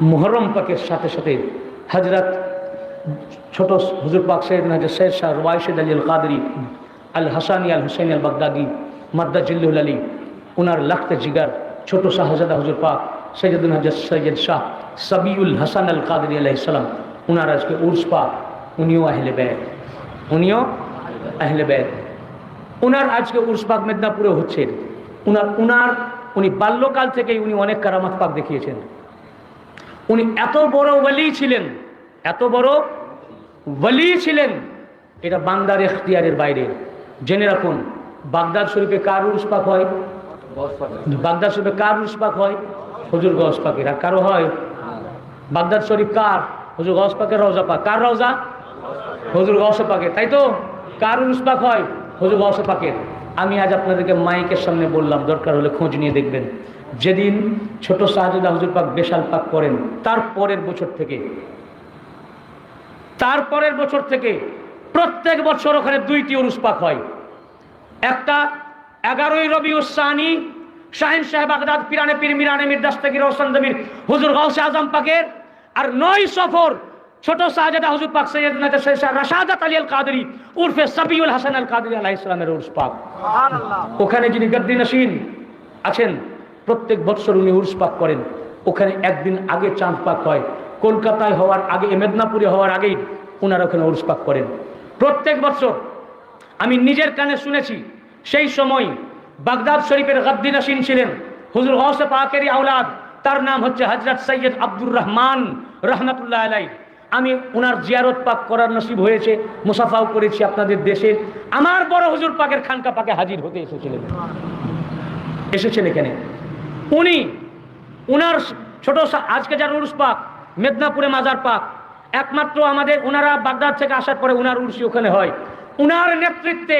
মুহরম পাকের সাথে সাথে হজরত ছোট হুজুর পাক সৈয়দ হাজর সৈয়দ শাহ রওয়াইশদ আলী আল কাদরি আল হাসানি আল হুসैन আল বাগদাদি মাদ্দাজিল্লুল আলী ওনার লাখতে জিগার ছোট শাহজাদা হুজুর পাক সৈয়দুল হাজর সৈয়দ শাহ সবিউল হাসান আল কাদরি আলাইসালাম ওনার আজকে উর্স পাক, উনিও আহলে ব্যয় উনিও আহলে ব্যয় ওনার আজকে উর্স পাক মেদিনীপুরে হচ্ছেন উনার উনার, উনি বাল্যকাল থেকেই উনি অনেক কারামাত পাক দেখিয়েছেন। উনি এত বড় ওয়ালি ছিলেন, এত বড় ওয়ালি ছিলেন, এটা বান্দার এখতিয়ারের বাইরে। জেনে রাখুন, বাগদাদ শরীফে কার উর্স পাক হয়? বাগদাদ শরীফে কার উর্স পাক হয়? হুজুর গস পাকের। আর কারও হয়? বাগদাদ শরীফ কার? হুজুর গস পাকের রওজা পাক। কার রওজা? হুজুর গস পাকের। তাই তো? কার উর্স পাক হয়? হুজুর গস পাকের। আমি আজ আপনাদেরকে মাইকের সামনে বললাম, দরকার হলে খোঁজ নিয়ে দেখবেন। যেদিন ছোট শাহজাদা হুজুর পাক বেশাল পাক করেন, তার পরের বছর থেকে। তার পরের বছর থেকে প্রত্যেক বছর ওখানে দুইটি উরুস পাক হয়। একটা, এগারোই রবি উসানি শাহিন সাহেব আগদাদ পিরানে পীর মিরানে মির দাস্তাগির রোশন জমির হুজুর গাউসে আজম পাকের, আর নয় সফর ছোট শাহজাদা হুজুর পাক সৈয়দ রাশাদাত আলী আল কাদরি উর্ফে সাবিউল হাসান আল কাদরি আলাইহিস সালামের উরুস পাক। ওখানে যিনি গদ্দি নসীন আছেন প্রত্যেক বৎসর উনি উর্স পাক করেন। ওখানে একদিন আগে চাঁদ পাক হয়। কলকাতায় হওয়ার আগে মেদিনীপুরে হওয়ার আগেই ওনারা ওখানে উর্স পাক করেন। প্রত্যেক বছর আমি নিজের কানে শুনেছি সেই সময় বাগদাদ শরীফের গদ্দি নসীন ছিলেন হুজুর গৌসে পাকেরই আওলাদ তার নাম হচ্ছে হজরত সৈয়দ আব্দুর রহমান রহমতুল্লাহ আলাই আমি ওনার জিয়ারত পাক করার নসিব হয়েছে মুসাফাও করেছি আপনাদের দেশে। আমার বড় হুজুর পাকের খানকা পাকে হাজির হতে এসেছিলেন। এসেছেন এখানে। উনি উনার ছোট আজকে যার উর্স পাক মেদিনীপুরে মাজার পাক একমাত্র আমাদের ওনারা বাগদাদ থেকে আসার পরে উনার উর্সি ওখানে হয়। উনার নেতৃত্বে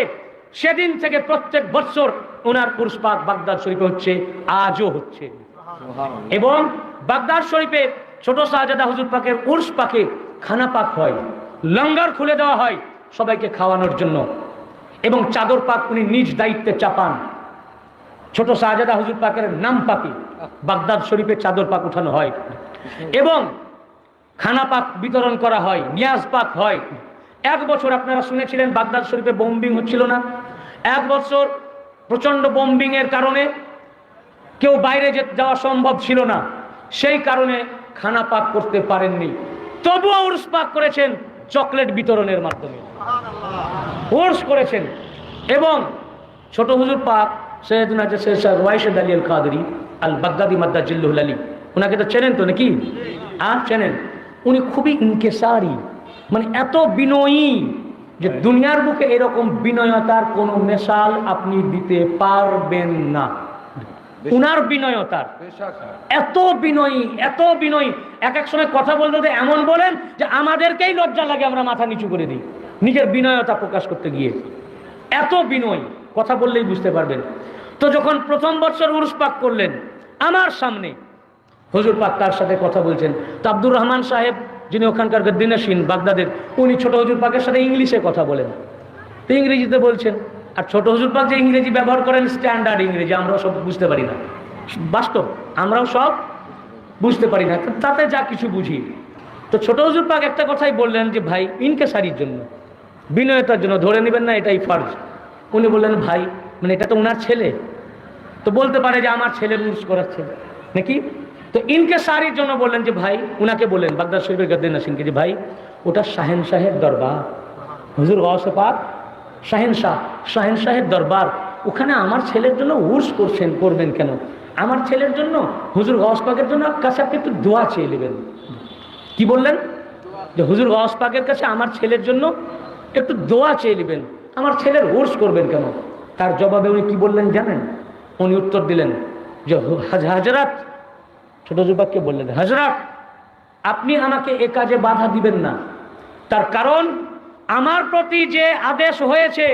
সেদিন থেকে প্রত্যেক বৎসর ওনার উর্স পাক বাগদাদ শরীফে হচ্ছে আজও হচ্ছে। এবং বাগদাদ শরীফে ছোট শাহজাদা হুজুর পাকের উর্স পাকে খানা পাক হয়, লঙ্গার খুলে দেওয়া হয় সবাইকে খাওয়ানোর জন্য। এবং চাদর পাক উনি নিজ দায়িত্বে চাপান। ছোট শাহজাদা হুজুর পাকের নাম পাকি, বাগদাদ শরীফে চাদর পাক উঠানো হয়। এবং খানা পাক বিতরণ করা হয়, নিয়াজ পাক হয়। এক বছর আপনারা শুনেছিলেন বাগদাদ শরীফে বোম্বিং হচ্ছিল না? এক বছর প্রচণ্ড বোম্বিং এর কারণে কেউ বাইরে যাওয়া সম্ভব ছিল না। সেই কারণে খানা পাক করতে পারেননি। তবুও উর্স পাক করেছেন চকলেট বিতরণের মাধ্যমে। কোর্স করেছেন। এবং ছোট হুজুর পাক সৈয়দ নাজার সৈয়দ শাহ রোয়াইশেদ আলী আল কাদরি আল বাগদাদি মাদ্দা জিল্লুল আলী। ওনাকে তো চেনেন তো নাকি? আর চেনেন। উনি খুবই ইনকেসারি। মানে এত বিনয়ী যে দুনিয়ার বুকে এরকম বিনয়তার কোনো মেশাল আপনি দিতে পারবেন না। উনার বিনয়তার এত বিনয়ী এত বিনয়ী। এক এক সময় কথা বলতে বলতে এমন বলেন যে আমাদেরকেই লজ্জা লাগে আমরা মাথা নিচু করে দিই নিজের বিনয়তা প্রকাশ করতে গিয়ে। এত বিনয় কথা বললেই বুঝতে পারবেন। তো যখন প্রথম বছর উরুস পাক করলেন আমার সামনে হুজুর পাক তার সাথে কথা বলছেন। তো আব্দুর রহমান সাহেব যিনি ওখানকার গদ্দিনাসীন বাগদাদের উনি ছোট হুজুর পাকের সাথে ইংলিশে কথা বলেন। তো ইংরেজিতে বলছেন আর ছোট হুজুর পাক যে ইংরেজি ব্যবহার করেন স্ট্যান্ডার্ড ইংরেজি, আমরাও সব বুঝতে পারি না। বাস্তব, আমরাও সব বুঝতে পারি না। তাতে যা কিছু বুঝি। তো ছোট হুজুর পাক একটা কথাই বললেন যে, ভাই ইনকেসারির জন্য, বিনয়তার জন্য, ধরে নেবেন না, এটাই ফর্জ। উনি বললেন, ভাই মানে এটা তো ওনার ছেলে। তো বলতে পারে যে, আমার ছেলে রুলস করাচ্ছে। নাকি? তো ইনকে সারির জন্য বললেন যে, ভাই, উনাকে বললেন বাগদাদ শরীফের গদ্দিন নাসিনকে যে, ভাই, ওটা শাহেন শাহের দরবার। হুজুর গসে শাহেন শাহ, শাহেন শাহের দরবার, ওখানে আমার ছেলের জন্য উর্স করছেন, করবেন কেন? আমার ছেলের জন্য, হুজুর গস পাকের জন্য কাছে আপনি একটু দোয়া চেয়ে নেবেন। কি বললেন? যে হুজুর গস পাকের কাছে আমার ছেলের জন্য একটু দোয়া চেয়ে নেবেন। আমার ছেলের উর্স করবেন কেন? তার জবাবে উনি কি বললেন জানেন? উনি উত্তর দিলেন যে হাজ- হাজরাত, ছোট যুবককে বললেন, হাজরাত, আপনি আমাকে এ কাজে বাধা দিবেন না। তার কারণ আমার প্রতি যে আদেশ হয়েছে,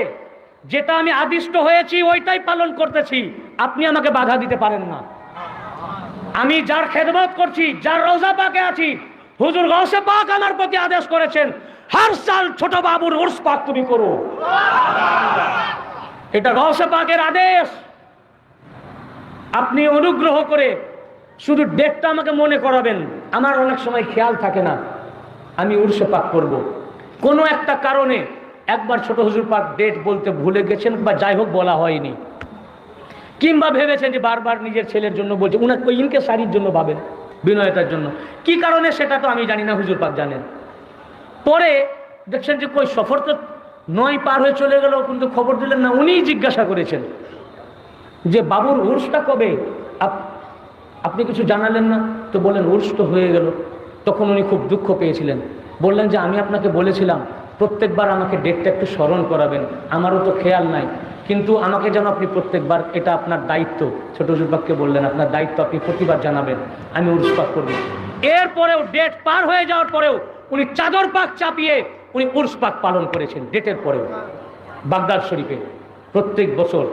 যেটা আমি আদিষ্ট হয়েছি, ওইটাই পালন করতেছি। আপনি আমাকে বাধা দিতে পারেন না। আমি যার খেদমত করছি, যার রোজা পাকে আছি, হুজুর গৌসে পাক আমার প্রতি আদেশ করেছেন, হার সাল ছোট বাবুর উর্স পাক তুমি করো। এটা গৌসে পাকের আদেশ। আপনি অনুগ্রহ করে শুধু ডেটটা আমাকে মনে করাবেন। আমার অনেক সময় খেয়াল থাকে না, আমি উর্সে পাক করব। কোনো একটা কারণে একবার ছোট হুজুর পাক ডেট বলতে ভুলে গেছেন বা যাই হোক বলা হয়নি। কিংবা ভেবেছেন যে বারবার নিজের ছেলের জন্য বলছে উনাকে ওই ইনকে শাড়ির জন্য ভাবেন, বিনয়তার জন্য। কি কারণে সেটা তো আমি জানি না, হুজুর পাক জানেন। পরে দেখছেন যে কই, সফর তো নয় পার হয়ে চলে গেল, কিন্তু খবর দিলেন না, উনিই জিজ্ঞাসা করেছেন যে, বাবুর উর্সটা কবে? আপ- আপনি কিছু জানালেন না? তো বলেন, উর্স তো হয়ে গেল। তখন উনি খুব দুঃখ পেয়েছিলেন। বললেন যে, আমি আপনাকে বলেছিলাম, প্রত্যেকবার আমাকে ডেটটা একটু স্মরণ করাবেন। আমারও তো খেয়াল নাই। কিন্তু আমাকে যেন আপনি প্রত্যেকবার এটা আপনার দায়িত্ব। ছোট যুবককে বললেন, আপনার দায়িত্ব আপনি প্রতিবার জানাবেন। আমি উর্স পাক করব। এরপরেও ডেট পার হয়ে যাওয়ার পরেও উনি চাদর পাক চাপিয়ে উনি উর্স পাক পালন করেছেন ডেটের পরেও। বাগদাদ শরীফে প্রত্যেক বছর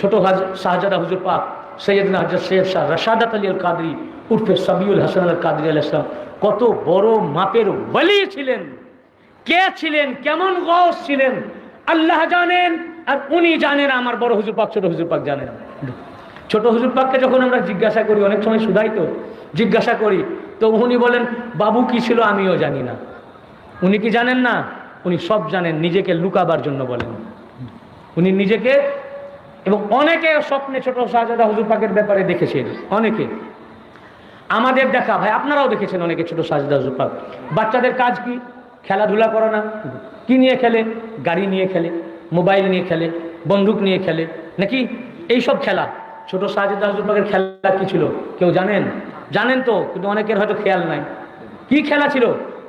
ছোট হাজ, শাহজাদা হুজুর পাক, সৈয়দনা হজরত সৈয়দ শাহ রাশাদাত আলী আল কাদরি উর্ফে সাবিউল হাসান আল কাদরি আল ইসলাম কত বড় মাপের বলি ছিলেন। কে ছিলেন? কেমন গস ছিলেন? আল্লাহ জানেন, আর উনি জানেন, আমার বড় হুজুর পাক, ছোট হুজুর পাক জানেন। ছোট হুজুর পাককে যখন আমরা জিজ্ঞাসা করি, অনেক সময় শুধাই তো, জিজ্ঞাসা করি, তো উনি বলেন, বাবু কি ছিল আমিও জানি না। উনি কি জানেন না? উনি সব জানেন, নিজেকে লুকাবার জন্য বলেন। উনি নিজেকে, এবং অনেকে স্বপ্নে ছোট শাহজাদা হুজুর পাকের ব্যাপারে দেখেছেন, অনেকে। আমাদের দেখা, ভাই, আপনারাও দেখেছেন অনেকে ছোট হুজুর পাক বাচ্চাদের কাজ কি? খেলাধুলা করে না? কি নিয়ে খেলে? গাড়ি নিয়ে খেলে, মোবাইল নিয়ে খেলে, বন্দুক নিয়ে খেলে, নাকি এই সব খেলা? ছোট শাহজাদা হুজুর পাকের খেলা কি ছিল? কেউ জানেন? জানেন তো, কিন্তু অনেকের হয়তো খেয়াল নাই। কি খেলা ছিল?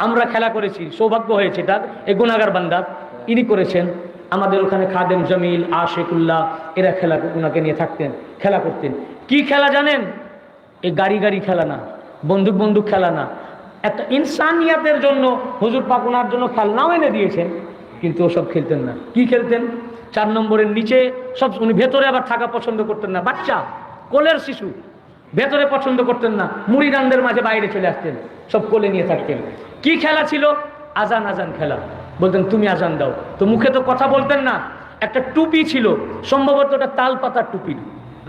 আমরা খেলা করেছি, সৌভাগ্য হয়েছে তার এই গুণাগার বান্দা, ইনি করেছেন, আমাদের ওখানে খাদেম জমিল, আশেকুল্লাহ, এরা খেলা ওনাকে নিয়ে থাকতেন, খেলা করতেন। কি খেলা জানেন? এই গাড়ি গাড়ি খেলা না, বন্দুক বন্দুক খেলা না। একটা ইনসানিয়াতের জন্য, হুজুর পাক ওনার জন্য খেলনাও এনে দিয়েছেন, কিন্তু ওসব খেলতেন না। কি খেলতেন? চার নম্বরের নিচে, সব উনি ভেতরে আবার থাকা পছন্দ করতেন না। বাচ্চা, কোলের শিশু, ভেতরে পছন্দ করতেন না। মুড়িদানদের মাঝে বাইরে চলে আসতেন, সব কোলে নিয়ে থাকতেন। কি খেলা ছিল? আজান আজান খেলা। বলতেন, তুমি আজান দাও। তো মুখে তো কথা বলতেন না। একটা টুপি ছিল, সম্ভবত ওটা তাল পাতার টুপি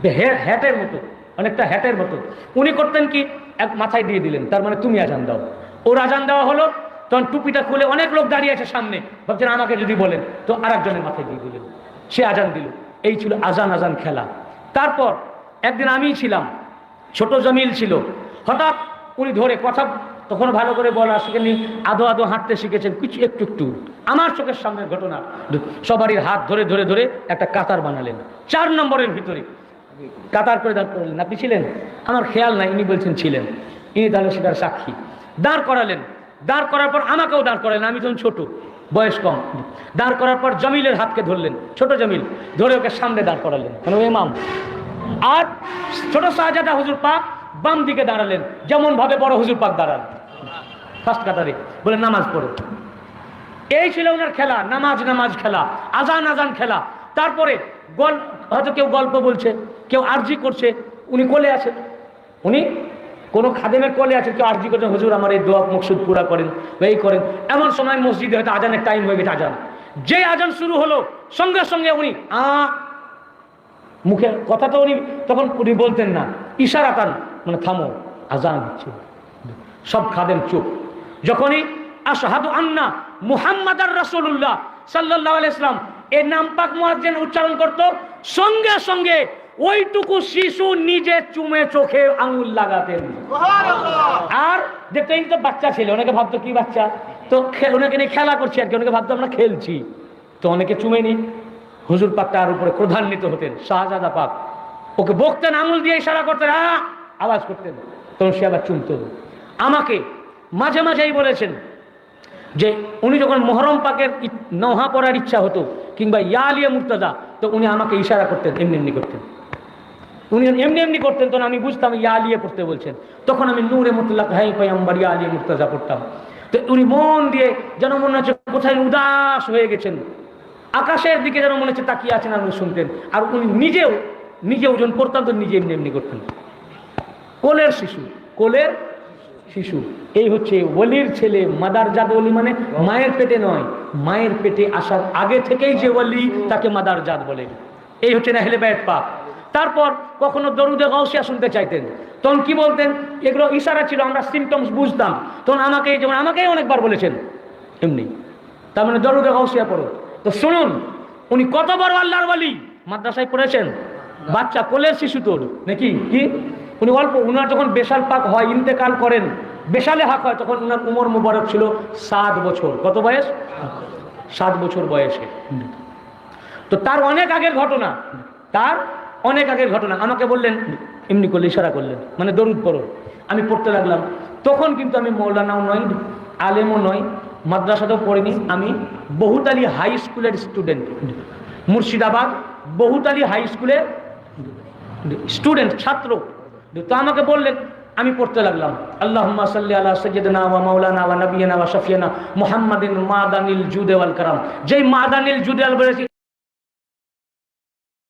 হ্যা- হ্যাটের মতো। অনেকটা হ্যাটের মতো। উনি করতেন কি? এক মাথায় দিয়ে দিলেন, তার মানে তুমি আজান দাও। ওর আজান দেওয়া হলো, তখন টুপিটা খুলে অনেক লোক দাঁড়িয়ে আছে সামনে। ভাবছেন আমাকে যদি বলেন, তো আর একজনের মাথায় দিয়ে দিলেন। সে আজান দিল। এই ছিল আজান আজান খেলা। তারপর একদিন আমিই ছিলাম, ছোট জমিল ছিল। হঠাৎ উনি ধরে কথা তখন ভালো করে বলা শিখেনি আদো আদো হাঁটতে শিখেছেন, কিছু একটু একটু। আমার চোখের সামনের ঘটনা। সবারই হাত ধরে ধরে ধরে একটা কাতার বানালেন। চার নম্বরের ভিতরে কাতার করে দাঁড় করালেন। আপনি ছিলেন? আমার খেয়াল নাই, ইনি বলছেন ছিলেন। ইনি তাহলে সেটার সাক্ষী। দাঁড় করালেন। দাঁড় করার পর আমাকেও দাঁড় করালেন, আমি তখন ছোট, বয়স কম। দাঁড় করার পর জমিলের হাতকে ধরলেন, ছোট জমিল, ধরে ওকে সামনে দাঁড় করালেন। মানে ও ইমাম। আর ছোট শাহজাদা হুজুর পাক বাম দিকে দাঁড়ালেন যেমন ভাবে বড় হুজুর পাক দাঁড়ালেন ফার্স্ট কাতারে, বলে নামাজ পড়ো। এই ছিল ওনার খেলা, নামাজ নামাজ খেলা, আজান আজান খেলা। তারপরে গল হয়তো কেউ গল্প বলছে কেউ আরজি করছে, উনি কোলে আছেন। উনি কোনো খাদেমের কোলে আছে কেউ আরজি করছেন, হুজুর, আমার এই দোয়া মকসুদ পুরা করেন এই করেন। এমন সময় মসজিদে হয়তো আজানের টাইম হয়ে গেছে আজান। যে আজান শুরু হলো, সঙ্গে সঙ্গে উনি, আ মুখে কথা তো উনি তখন উনি বলতেন না, ইশারাতান মানে থামো, আজান হচ্ছে। সব খাদেম চুপ। যখনই, আশহাদু আন্না মুহাম্মদ আর রাসূলুল্লাহ সাল্লাল্লাহু আলাইহি ইসলাম এই নাম পাক মুয়াজ্জিন উচ্চারণ করত, সঙ্গে সঙ্গে ওইটুকু শিশু নিজে চুমে চোখে আঙুল লাগাতেন। আর দেখতেন তো বাচ্চা ছেলে অনেকে ভাবতো কি বাচ্চা? তো ওনাকে নিয়ে খেলা করছি আর কি অনেকে ভাবতো আমরা খেলছি। তো অনেকে চুমে নি হুজুর পাক তার উপরে ক্রধান্বিত হতেন শাহজাদা পাক। ওকে বকতেন আঙুল দিয়ে ইশারা করতেন আওয়াজ করতেন। তখন সে আবার চুমত। আমাকে মাঝে মাঝেই বলেছেন যে উনি যখন মোহরম পাকের নৌহা পড়ার ইচ্ছা হতো কিংবা ইয়ালিয়া মুর্তাদা তো উনি আমাকে ইশারা করতেন এমনি এমনি করতেন। উনি এমনি এমনি করতেন, তখন আমি বুঝতাম ইয়া আলিয়া পড়তে বলছেন। তখন আমি নূরে মুতলাক হাই পাইম্বার ইয়া আলিয়া মুর্তাজা পড়তাম। তো উনি মন দিয়ে যেন মনে হচ্ছে কোথায় উদাস হয়ে গেছেন। আকাশের দিকে যেন মনে হচ্ছে তাকিয়ে আছেন আর উনি শুনতেন। আর উনি নিজেও, নিজে ওজন পড়তাম তো নিজে এমনি এমনি করতেন। কোলের শিশু কোলের শিশু। এই হচ্ছে ওলির ছেলে, মাদার জাদ ওলি মানে মায়ের পেটে নয়, মায়ের পেটে আসার আগে থেকেই যে ওলি তাকে মাদার জাত বলে। এই হচ্ছে না হেলে পাক তারপর কখনো দরুদে গাউসিয়া শুনতে চাইতেন। তখন কি বলতেন? এগুলো ইশারা ছিল, আমরা সিমটমস বুঝতাম। তখন আমাকে যেমন আমাকেই অনেকবার বলেছেন, এমনি। তার মানে দরুদে গৌসিয়া পড়ো। তো শুনুন, উনি কত বড় আল্লাহর বলি মাদ্রাসায় পড়েছেন? বাচ্চা কোলের শিশু তোর, নাকি? কি? উনি অল্প, উনার যখন বেশাল পাক হয়, ইন্তেকাল করেন, বেশালে হাক হয়, তখন উনার উমর মুবারক ছিল সাত বছর। কত বয়স? সাত বছর বয়সে। তো তার অনেক আগের ঘটনা। তার অনেক আগের ঘটনা। আমাকে বললেন, এমনি করলে ইশারা করলেন। মানে দরুদ পড়ো। আমি পড়তে লাগলাম। তখন কিন্তু আমি মৌলানাও নই, আলেমও নই, মাদ্রাসাতেও পড়িনি। আমি বহুতালি হাই স্কুলের স্টুডেন্ট মুর্শিদাবাদ বহুতালি হাই স্কুলের স্টুডেন্ট ছাত্র। তো আমাকে বললেন, আমি পড়তে লাগলাম। আল্লাহ সাল্লি আলা নবিয়ানা ওয়া শফিয়ানা মুহাম্মাদিন মাদানিল জুদে ওয়াল কারাম। যেই মাদানিল জুদে ওয়াল বলেছি